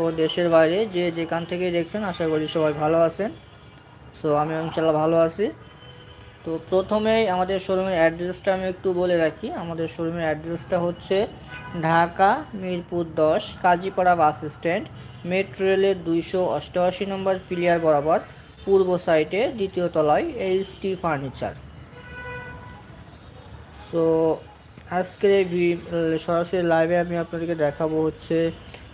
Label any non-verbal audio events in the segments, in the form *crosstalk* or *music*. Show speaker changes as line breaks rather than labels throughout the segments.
ও দেশের বাইরে যে যেখান থেকে দেখছেন, আশা করি সবাই ভালো আছেন। সো আমি ইনশাল্লাহ ভালো আছি। তো প্রথমেই আমাদের শোরুমের অ্যাড্রেসটা আমি একটু বলে রাখি। আমাদের শোরুমের অ্যাড্রেসটা হচ্ছে ঢাকা মিরপুর দশ, কাজীপাড়া বাস স্ট্যান্ড মেট্রো রেলের দুইশো অষ্টআশি নম্বর প্লেয়ার বরাবর, পূর্ব সাইডে দ্বিতীয় তলায় এইচ টি ফার্নিচার সো আজকের এই সরাসরি লাইভে আমি আপনাদেরকে দেখাবো হচ্ছে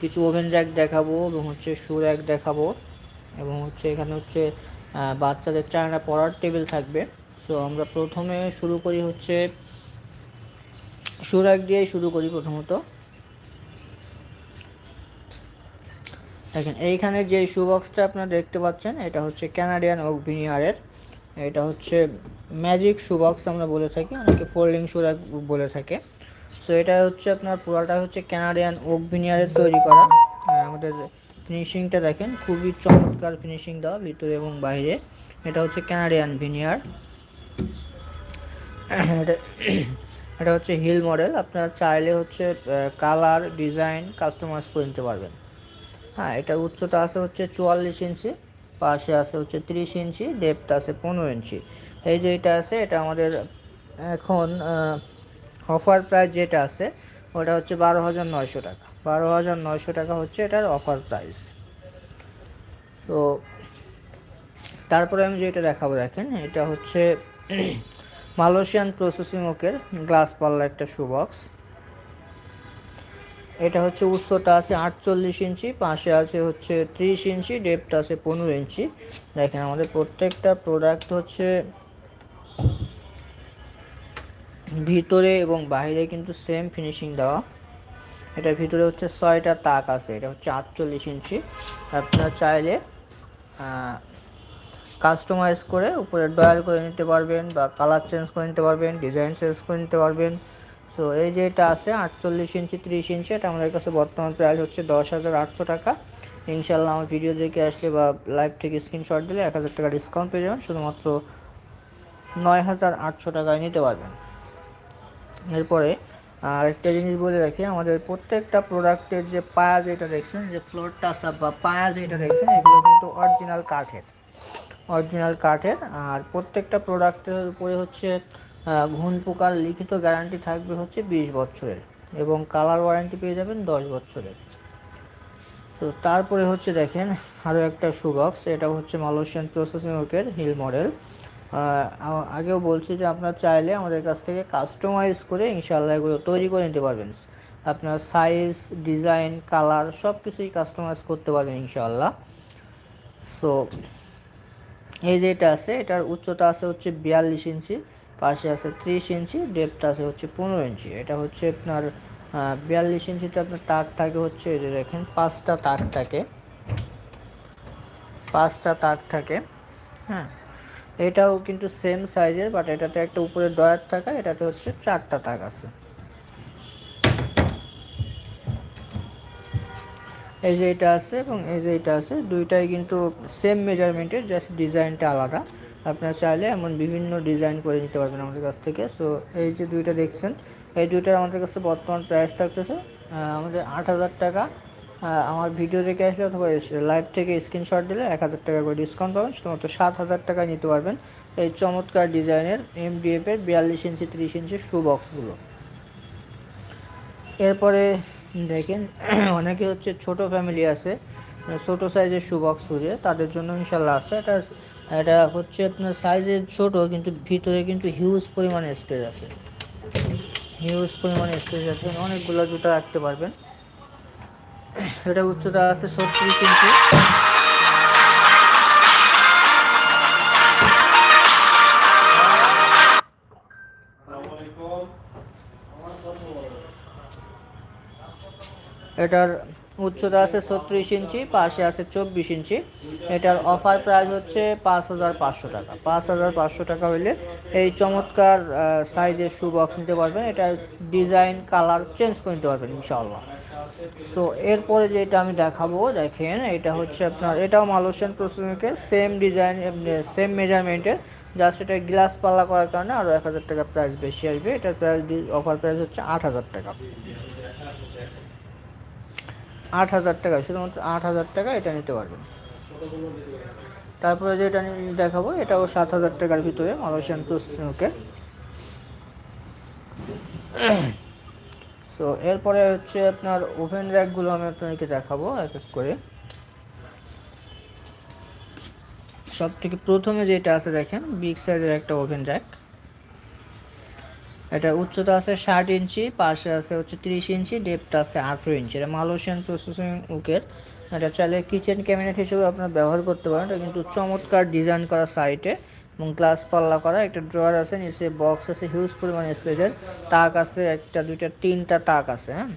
কিছু ওভেন র্যাক দেখাবো এবং হচ্ছে শু র্যাক দেখাবো এবং হচ্ছে এখানে হচ্ছে বাচ্চাদের চায়না পড়ার টেবিল থাকবে। সো আমরা প্রথমে শুরু করি হচ্ছে, শু র্যাক দিয়ে শুরু করি প্রথমত। দেখেন, এইখানে যে শু বক্সটা আপনারা দেখতে পাচ্ছেন, এটা হচ্ছে ক্যানাডিয়ান ওক ভিনিয়ারের এটা হচ্ছে ম্যাজিক শু বক্স আমরা বলে থাকি, অনেকে ফোল্ডিং শু বলে থাকে। সো এটা হচ্ছে আপনার পুরোটা হচ্ছে ক্যানাডিয়ান ওক ভিনিয়ারের তৈরি করা। আর আমাদের ফিনিশিংটা দেখেন, খুবই চমৎকার ফিনিশিং দেওয়া ভিতরে এবং বাইরে। এটা হচ্ছে ক্যানাডিয়ান ভিনিয়ার এটা এটা হচ্ছে হিল মডেল আপনারা চাইলে হচ্ছে কালার ডিজাইন কাস্টমাইজ করে নিতে পারবেন। হ্যাঁ এটা উচ্চতা আছে হচ্ছে চুয়াল্লিশ ইঞ্চি, পাশে আছে হচ্ছে তিরিশ ইঞ্চি ডেপথ আছে পনেরো ইঞ্চি। এই যে এটা আছে, এটা আমাদের এখন অফার প্রাইস যেটা আছে, ওটা হচ্ছে বারো হাজার নয়শো টাকা। বারো হাজার নয়শো টাকা হচ্ছে এটার অফার প্রাইস। তো তারপরে আমি যেটা দেখাবো, দেখেন, এটা হচ্ছে *clears throat* মালয়েশিয়ান প্রসেসিং ওকের গ্লাস পাল্লা একটা শু বক্স। এটা হচ্ছে উচ্চতা আছে আটচল্লিশ ইঞ্চি, পাশে আছে হচ্ছে ত্রিশ ইঞ্চি ডেপটা আছে পনেরো ইঞ্চি। দেখেন, আমাদের প্রত্যেকটা প্রোডাক্ট হচ্ছে ভিতরে এবং বাইরে কিন্তু সেম ফিনিশিং দেওয়া। এটার ভিতরে হচ্ছে ছয়টা তাক আছে, এটা হচ্ছে আটচল্লিশ ইঞ্চি আপনারা চাইলে কাস্টমাইজ করে উপরে ডয়াল করে নিতে পারবেন বা কালার চেঞ্জ করে নিতে পারবেন ডিজাইন চেঞ্জ করে নিতে পারবেন। সো এই যে এটা আছে আটচল্লিশ ইঞ্চি ত্রিশ ইঞ্চি এটা আমাদের কাছে বর্তমান প্রাইস হচ্ছে দশ হাজার আটশো টাকা। ইনশাল্লাহ আমার ভিডিও দেখে আসলে বা লাইভ থেকে স্ক্রিনশট দিলে এক হাজার টাকা ডিসকাউন্ট পেয়ে যাবেন, শুধুমাত্র নয় হাজার আটশো টাকায় নিতে পারবেন। এরপরে আর একটা জিনিস বলে রাখি, আমাদের প্রত্যেকটা প্রোডাক্টের যে পায়া যেটা দেখছেন, যে ফ্লোর টাসআপ বা পায়া যেটা দেখছেন, এগুলো কিন্তু অরিজিনাল কাঠের। অরিজিনাল কাঠের, আর প্রত্যেকটা প্রোডাক্টের উপরে হচ্ছে ঘুণ পোকার লিখিত গ্যারান্টি থাকবে হচ্ছে বিশ বছরের এবং কালার ওয়ারেন্টি পেয়ে যাবেন দশ বছরের। তো তারপরে হচ্ছে দেখেন আরও একটা শু বক্স এটা হচ্ছে মালয়েশিয়ান প্রসেসিং ওকের হিল মডেল আগেও বলছি যে আপনারা চাইলে আমাদের কাছ থেকে কাস্টমাইজ করে ইনশাল্লাহ এগুলো তৈরি করে নিতে পারবেন। আপনার সাইজ ডিজাইন কালার সব কিছুই কাস্টমাইজ করতে পারবেন ইনশাল্লাহ সো এই যে এটা আছে, এটার উচ্চতা আছে হচ্ছে বিয়াল্লিশ ইঞ্চি, পাশে আছে ত্রিশ ইঞ্চি ডেপথ আছে হচ্ছে পনেরো ইঞ্চি। এটা হচ্ছে আপনার বিয়াল্লিশ ইঞ্চিতে আপনার তাক থাকে হচ্ছে, এই যে দেখেন, পাঁচটা তাক থাকে। পাঁচটা তাক থাকে হ্যাঁ। এটাও কিন্তু সেম সাইজের বাট এটাতে একটা উপরে ডয়ার থাকা, এটাতে হচ্ছে চারটা তাক আছে। এই যে এটা আছে এবং এই যে এটা আছে, দুইটাই কিন্তু সেম মেজারমেন্টের জাস্ট ডিজাইনটা আলাদা। আপনারা চাইলে এমন বিভিন্ন ডিজাইন করে নিতে পারবেন আমাদের কাছ থেকে। সো এই যে দুইটা দেখছেন, এই দুইটার আমাদের কাছে বর্তমান প্রাইস থাকতেছে আমাদের আট হাজার টাকা। আমার ভিডিও দেখে আসলে অথবা লাইভ থেকে স্ক্রিনশট দিলে এক হাজার টাকা করে ডিসকাউন্ট পাবেন। শুধুমাত্র সাত হাজার টাকায় নিতে পারবেন এই চমৎকার ডিজাইনের এমডিএফ এর বিয়াল্লিশ ইঞ্চি, তিরিশ ইঞ্চি শু বক্সগুলো এরপরে দেখেন, অনেকে হচ্ছে ছোট ফ্যামিলি আছে, ছোট সাইজের শু বক্স খুঁজে, তাদের জন্য ইনশাল্লাহ আছে। এটা এটা হচ্ছে আপনার সাইজে ছোট, কিন্তু ভিতরে কিন্তু হিউজ পরিমাণে স্পেস আছে। হিউজ পরিমাণে স্পেস আছে, অনেকগুলো জুতা রাখতে পারবেন। এটা উচ্চতা আছে ছত্রিশ ইঞ্চি। এটার উচ্চতা আছে ছত্রিশ ইঞ্চি, পাশে আছে চব্বিশ ইঞ্চি। এটার অফার প্রাইস হচ্ছে পাঁচ হাজার পাঁচশো টাকা। পাঁচ হাজার পাঁচশো টাকা হইলে এই চমৎকার সাইজের শু বক্স নিতে পারবেন। এটার ডিজাইন কালার চেঞ্জ করে নিতে পারবেন, ইনশাআল্লাহ। সো এরপরে যেটা আমি দেখাবো, দেখেন, এটা হচ্ছে আপনার, এটাও মালয়েশিয়ান প্রসেসিংয়ের সেম ডিজাইন সেম মেজারমেন্টের জাস্ট এটা গ্লাস পাল্লা করার কারণে আরও এক হাজার টাকা প্রাইস বেশি আসবে। এটার প্রাইস অফার প্রাইস হচ্ছে আট হাজার টাকা। আট হাজার টাকা, শুধুমাত্র আট হাজার টাকা এটা নিতে পারবেন। তারপরে যেটা আমি দেখাবো, এটাও সাত হাজার টাকার ভিতরে মালয়েশিয়ান প্লাস স্নোকের সো এরপরে হচ্ছে আপনার ওভেন র্যাকগুলো আমি আপনাদেরকে দেখাবো এক এক করে। সব থেকে প্রথমে যেটা আছে দেখেন বিগ সাইজের একটা ওভেন র্যাক এটা উচ্চতা আছে ষাট ইঞ্চি, পাশে আছে হচ্ছে তিরিশ ইঞ্চি ডেপটা আছে আঠেরো ইঞ্চি। এটা মালয়েশিয়ান প্রসেসিং উকের। এটা চাইলে কিচেন ক্যাবিনেট হিসেবে আপনার ব্যবহার করতে পারেন। এটা কিন্তু চমৎকার ডিজাইন করা সাইটে এবং গ্লাস পাল্লা করা একটা ড্রয়ার আছে, নিচে বক্স আছে হিউজ পরিমাণ স্পেসের টাক আছে, একটা, দুইটা, তিনটা টাক আছে হ্যাঁ?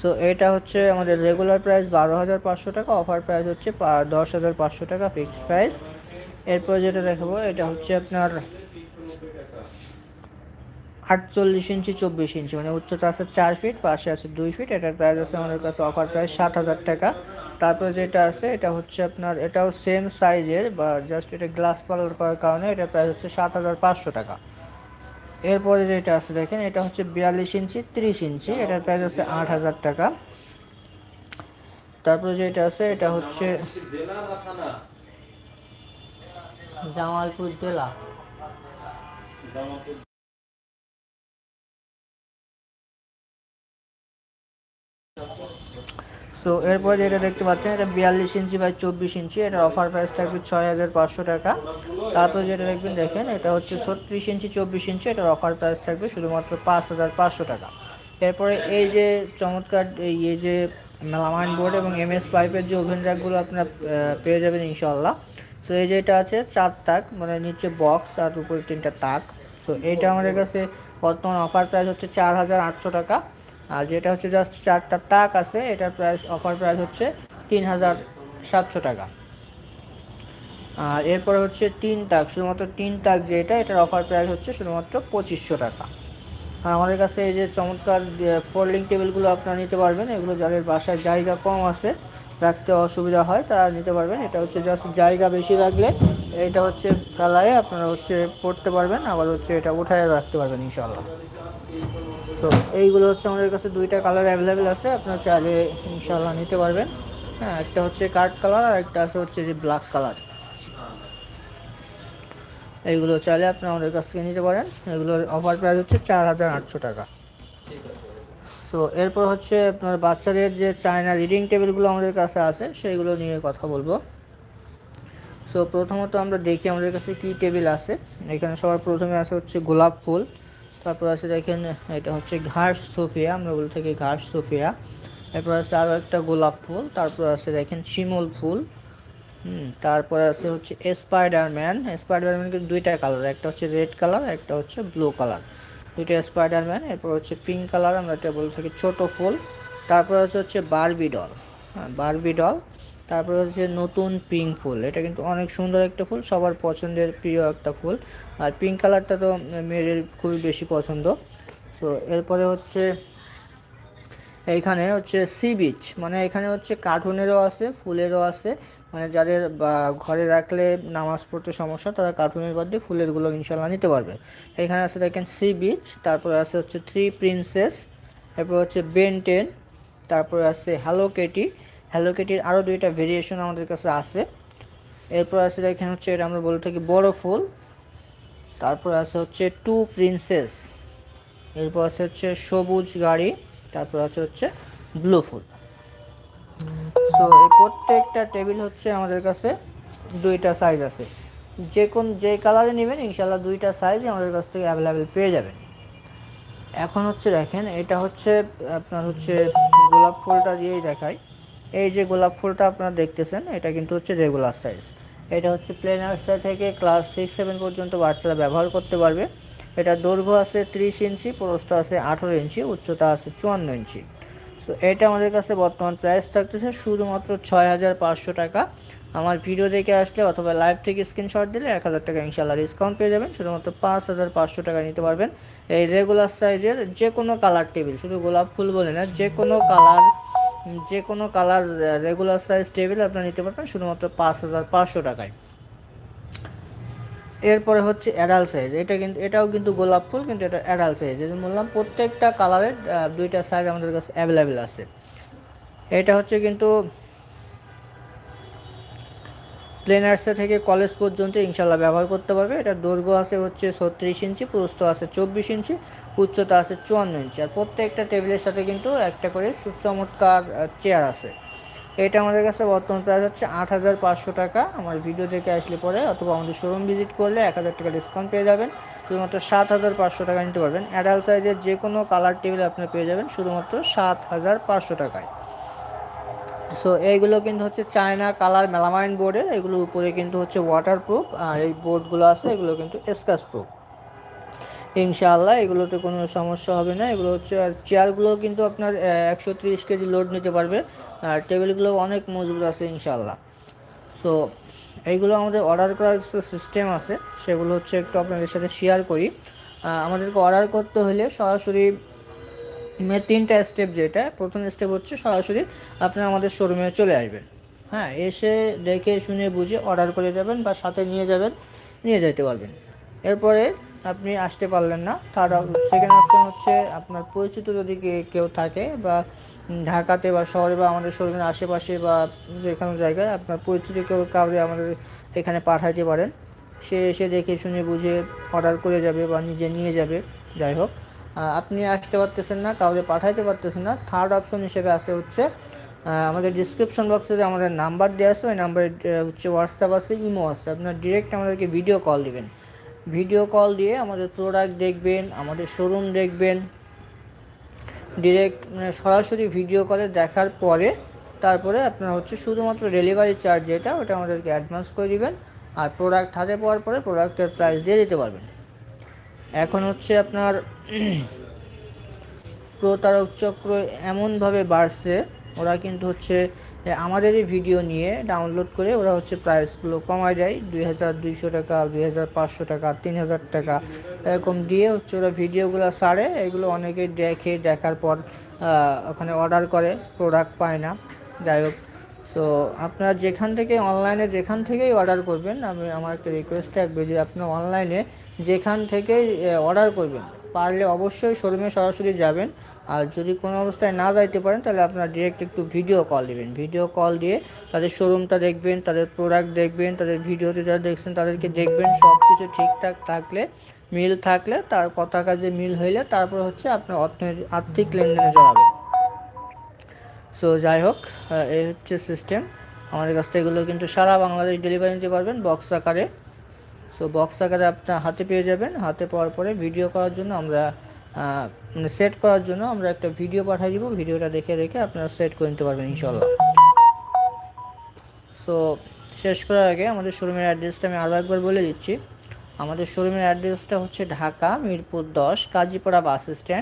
সো এটা হচ্ছে আমাদের রেগুলার প্রাইস বারো হাজার পাঁচশো টাকা অফার প্রাইস হচ্ছে দশ হাজার পাঁচশো টাকা ফিক্সড প্রাইস এরপর যেটা দেখাবো, এটা হচ্ছে আপনার আটচল্লিশ ইঞ্চি, চব্বিশ ইঞ্চি মানে উচ্চতা আছে চার ফিট পাশে আছে দুই ফিট এটার প্রাইস আছে আমাদের কাছে অফার প্রাইস সাত হাজার টাকা। তারপরে যেটা আছে, এটা হচ্ছে আপনার, এটাও সেম সাইজের বা জাস্ট এটা গ্লাস পালার করার কারণে এটার প্রাইস হচ্ছে সাত হাজার পাঁচশো টাকা। এরপরে যেটা আছে দেখেন, এটা হচ্ছে বিয়াল্লিশ ইঞ্চি, ত্রিশ ইঞ্চি, এটার প্রাইস আছে আট হাজার টাকা। তারপরে যেটা আছে, এটা হচ্ছে জামালপুর জেলা। সো এরপর যেটা দেখতে পাচ্ছেন, এটা বিয়াল্লিশ ইঞ্চি বাই চব্বিশ ইঞ্চি, এটার অফার প্রাইস থাকবে ছয় হাজার পাঁচশো টাকা। তারপর যেটা দেখবেন, দেখেন, এটা হচ্ছে ছত্রিশ ইঞ্চি, চব্বিশ ইঞ্চি, এটার অফার প্রাইস থাকবে শুধুমাত্র পাঁচ হাজার পাঁচশো টাকা। এরপরে এই যে চমৎকার, এই যে মেলামাইন বোর্ড এবং এম এস পাইপের যে ওভেন র্যাকগুলো আপনারা পেয়ে যাবেন ইনশাল্লাহ সো এই যেটা আছে, চার তাক মানে নিচে বক্স আর উপরে তিনটা তাক। সো এইটা আমাদের কাছে বর্তমান অফার প্রাইস হচ্ছে চার হাজার আটশো টাকা। আর যেটা হচ্ছে জাস্ট চারটা তাক আছে, এটার প্রাইস অফার প্রাইস হচ্ছে তিন হাজার সাতশো টাকা। আর এরপরে হচ্ছে তিন তাক, শুধুমাত্র তিন তাক যেটা, এটার অফার প্রাইস হচ্ছে শুধুমাত্র পঁচিশশো টাকা। আর আমাদের কাছে এই যে চমৎকার ফোল্ডিং টেবিলগুলো আপনারা নিতে পারবেন। এগুলো যাদের বাসায় জায়গা কম আছে, রাখতে অসুবিধা হয়, তারা নিতে পারবেন। এটা হচ্ছে জাস্ট জায়গা বেশি রাখলে, এটা হচ্ছে ফেলায় আপনারা হচ্ছে পড়তে পারবেন, আবার হচ্ছে এটা উঠায় রাখতে পারবেন ইনশাল্লাহ সো এইগুলো হচ্ছে আমাদের কাছে দুইটা কালার অ্যাভেলেবেল আছে, আপনারা চাইলে ইনশাল্লাহ নিতে পারবেন। হ্যাঁ একটা হচ্ছে কাঠ কালার আর একটা আছে হচ্ছে যে ব্ল্যাক কালার এইগুলো চাইলে আপনি আমাদের কাছ থেকে নিতে পারেন। এগুলোর অফার প্রাইস হচ্ছে চার হাজার আটশো টাকা। সো এরপর হচ্ছে আপনার বাচ্চাদের যে চায়না রিডিং টেবিলগুলো আমাদের কাছে আছে সেইগুলো নিয়ে কথা বলব। সো প্রথমত আমরা দেখি আমাদের কাছে কি টেবিল আছে। এখানে সবার প্রথমে আছে হচ্ছে গোলাপ ফুল। তারপর আছে দেখেন, এটা হচ্ছে ঘাস সোফিয়া, আমরা বলে থাকি ঘাস সোফিয়া। এরপর আছে আরও একটা গোলাপ ফুল। তারপর আছে দেখেন শিমল ফুল। হুম, তারপরে আছে হচ্ছে স্পাইডারম্যান স্পাইডারম্যান কিন্তু দুইটা কালার একটা হচ্ছে রেড কালার একটা হচ্ছে ব্লু কালার দুইটা স্পাইডারম্যান এরপর হচ্ছে পিঙ্ক কালার আমরা এটা বলে থাকি ছোটো ফুল। তারপরে হচ্ছে হচ্ছে বারবি ডল হ্যাঁ বারবি ডল তারপরে হচ্ছে নতুন পিঙ্ক ফুল। এটা কিন্তু অনেক সুন্দর একটা ফুল, সবার পছন্দের প্রিয় একটা ফুল। আর পিঙ্ক কালারটা তো মেয়েদের খুবই বেশি পছন্দ। সো এরপরে হচ্ছে এইখানে হচ্ছে সি বিচ মানে এখানে হচ্ছে কার্টুনেরও আছে, ফুলেরও আছে। মানে যাদের ঘরে রাখলে নামাজ পড়তে সমস্যা, তারা কার্টুনের বাদে ফুলেরগুলো ইনশাল্লাহ নিতে পারবে। এখানে আছে দেখেন সি বিচ তারপরে আছে হচ্ছে থ্রি প্রিন্সেস এরপর হচ্ছে বেনটেন তারপরে আছে হ্যালো কেটি হ্যালো কেটির আরও দুইটা ভেরিয়েশন আমাদের কাছে আছে। এরপর আছে দেখেন হচ্ছে এটা আমরা বলে থাকি বড় ফুল। তারপর আছে হচ্ছে টু প্রিন্সেস এরপর আছে হচ্ছে সবুজ গাড়ি, তারপর আছে হচ্ছে ব্লু ফুল। সো এই প্রত্যেকটা টেবিল হচ্ছে আমাদের কাছে দুইটা সাইজ আছে। যে কোন, যে কালারে নেবেন ইনশাল্লাহ দুইটা সাইজ আমাদের কাছ থেকে অ্যাভেলেবেল পেয়ে যাবেন। এখন হচ্ছে দেখেন, এটা হচ্ছে আপনার হচ্ছে গোলাপ ফুলটা দিয়েই দেখায় এই যে গোলাপ ফুলটা আপনারা দেখতেছেন, এটা কিন্তু হচ্ছে রেগুলার সাইজ এটা হচ্ছে প্লেন সাইজ থেকে ক্লাস সিক্স সেভেন পর্যন্ত বাচ্চারা ব্যবহার করতে পারবে। এটা দৈর্ঘ্য আছে ত্রিশ ইঞ্চি, প্রস্থ আছে আঠেরো ইঞ্চি, উচ্চতা আছে চুয়ান্ন ইঞ্চি। সো এটা আমাদের কাছে বর্তমান প্রাইস থাকতেছে শুধুমাত্র ছয় হাজার পাঁচশো টাকা। আমার ভিডিও দেখে আসলে অথবা লাইভ থেকে স্ক্রিনশট দিলে এক হাজার টাকা ইনশাল্লাহ ডিসকাউন্ট পেয়ে যাবেন। শুধুমাত্র পাঁচ হাজার পাঁচশো টাকা নিতে পারবেন। এই রেগুলার সাইজের যে কোনো কালার টেবিল শুধু গোলাপ ফুল বলে না যে কোনো কালার যে কোনো কালার রেগুলার সাইজ টেবিল আপনারা নিতে পারবেন শুধুমাত্র পাঁচ হাজার পাঁচশো টাকায়। এরপরে হচ্ছে অ্যাডাল সাইজ এটা কিন্তু এটাও কিন্তু গোলাপ ফুল, কিন্তু এটা অ্যাডাল সাইজ যেটা বললাম, প্রত্যেকটা কালারের দুইটা সাইজ আমাদের কাছে অ্যাভেলেবেল আছে। এটা হচ্ছে কিন্তু প্লেনার্সে থেকে কলেজ পর্যন্ত ইনশাল্লাহ ব্যবহার করতে পারবে। এটা দৈর্ঘ্য আছে হচ্ছে ছত্রিশ ইঞ্চি, প্রস্থ আছে চব্বিশ ইঞ্চি, উচ্চতা আছে চুয়ান্ন ইঞ্চি। আর প্রত্যেকটা টেবিলের সাথে কিন্তু একটা করে চমৎকার চেয়ার আছে। এটা আমাদের কাছে বর্তমান প্রাইস হচ্ছে আট হাজার পাঁচশো টাকা। আমার ভিডিও দেখে আসলে পরে অথবা আমাদের শোরুম ভিজিট করলে এক হাজার টাকা ডিসকাউন্ট পেয়ে যাবেন। শুধুমাত্র সাত হাজার পাঁচশো টাকা নিতে পারবেন। অ্যাডাল্ট সাইজের যে কোনো কালার টেবিল আপনি পেয়ে যাবেন শুধুমাত্র সাত হাজার পাঁচশো টাকায়। সো এইগুলো কিন্তু হচ্ছে চায়না কালার মেলামাইন বোর্ডের এগুলোর উপরে কিন্তু হচ্ছে ওয়াটার প্রুফ আর এই বোর্ডগুলো আছে, এগুলো কিন্তু স্কাচ প্রুফ ইনশাআল্লাহ, এগুলোতে কোনো সমস্যা হবে না। এগুলো হচ্ছে, আর চেয়ারগুলো কিন্তু আপনার একশো তিরিশ কেজি লোড নিতে পারবে। আর টেবিলগুলো অনেক মজবুত আছে ইনশাআল্লাহ। সো এইগুলো আমাদের অর্ডার করার সিস্টেম আছে, সেগুলো হচ্ছে একটু আপনাদের সাথে শেয়ার করি। আমাদেরকে অর্ডার করতে হলে সরাসরি তিনটা স্টেপ যেটা, প্রথম স্টেপ হচ্ছে সরাসরি আপনি আমাদের শোরুমে চলে আসবেন। হ্যাঁ এসে দেখে শুনে বুঝে অর্ডার করে যাবেন বা সাথে নিয়ে যাবেন, নিয়ে যেতে পারবেন। এরপরে আপনি আসতে পারলেন না। থার্ড সেকেন্ড অপশন হচ্ছে আপনার পরিচিত যদি কেউ থাকে বা ঢাকাতে বা শহরে বা আমাদের শোরুমের আশেপাশে বা যে কোনো জায়গায় আপনার পরিচিত কেউ কাউরে আমাদের এখানে পাঠাইতে পারেন। সে এসে দেখে শুনে বুঝে অর্ডার করে যাবে বা নিজে নিয়ে যাবে, যাই হোক। আপনি আসতে পারতেছেন না, কাউকে পাঠাইতে পারতেছেন না। থার্ড অপশন হিসেবে আছে হচ্ছে আমাদের ডিসক্রিপশন বক্সে যে আমাদের নাম্বার দেওয়া আছে, ওই নাম্বারে হচ্ছে হোয়াটসঅ্যাপ আছে ইমো আছে। আপনার ডিরেক্ট আমাদেরকে ভিডিও কল দিবেন। ভিডিও কল দিয়ে আমাদের প্রোডাক্ট দেখবেন, আমাদের শোরুম দেখবেন। ডিরেক্ট মানে সরাসরি ভিডিও কলে দেখার পরে তারপরে আপনার হচ্ছে শুধুমাত্র ডেলিভারি চার্জ যেটা, ওটা আমাদেরকে অ্যাডভান্স করে দিবেন আর প্রোডাক্ট হাতে পাওয়ার পরে প্রোডাক্টের প্রাইস দিয়ে দিতে পারবেন। এখন হচ্ছে আপনার *clears throat* প্রতারক চক্র এমনভাবে বাড়ছে ওরা কিন্তু হচ্ছে আমাদেরই ভিডিও নিয়ে ডাউনলোড করে ওরা হচ্ছে প্রাইসগুলো কমায় দেয়। দুই হাজার দুইশো টাকা, দুই হাজার পাঁচশো টাকা, তিন হাজার টাকা এরকম দিয়ে হচ্ছে ওরা ভিডিওগুলো সারে। এগুলো অনেকেই দেখে, দেখার পর ওখানে অর্ডার করে প্রোডাক্ট পায় না। যাই হোক সো আপনারা যেখান থেকে অনলাইনে যেখান থেকেই অর্ডার করবেন, আমি, আমার একটা রিকোয়েস্ট থাকবে যে আপনি অনলাইনে যেখান থেকেই অর্ডার করবেন পারলে অবশ্যই শোরুমে সরাসরি যাবেন। আর যদি কোনো অবস্থায় না যাইতে পারেন, তাহলে আপনারা ডিরেক্ট একটু ভিডিও কল দেবেন ভিডিও কল দিয়ে তাদের শোরুমটা দেখবেন, তাদের প্রোডাক্ট দেখবেন, তাদের ভিডিওতে যারা দেখছেন তাদেরকে দেখবেন। সব কিছু ঠিকঠাক থাকলে, মিল থাকলে, তার কথা কাজে মিল হইলে তারপর হচ্ছে আপনার অর্থনৈতিক, আর্থিক লেনদেনে জড়াবেন সো যাই হোক এই হচ্ছে সিস্টেম আমাদের কাছ থেকে এগুলো কিন্তু সারা বাংলাদেশ ডেলিভারি নিতে পারবেন বক্স আকারে। সো বক্স আকারে আপনার হাতে পেয়ে যাবেন। হাতে পাওয়ার পরে ভিডিও করার জন্য আমরা মানে সেট করার জন্য আমরা একটা ভিডিও পাঠিয়ে দিব। ভিডিওটা দেখে দেখে আপনারা সেট করে নিতে পারবেন ইনশাল্লাহ সো শেষ করার আগে আমাদের শোরুমের অ্যাড্রেসটা আমি আরও একবার বলে দিচ্ছি। আমাদের শোরুমের অ্যাড্রেসটা হচ্ছে ঢাকা মিরপুর দশ, কাজীপাড়া বাস স্ট্যান্ড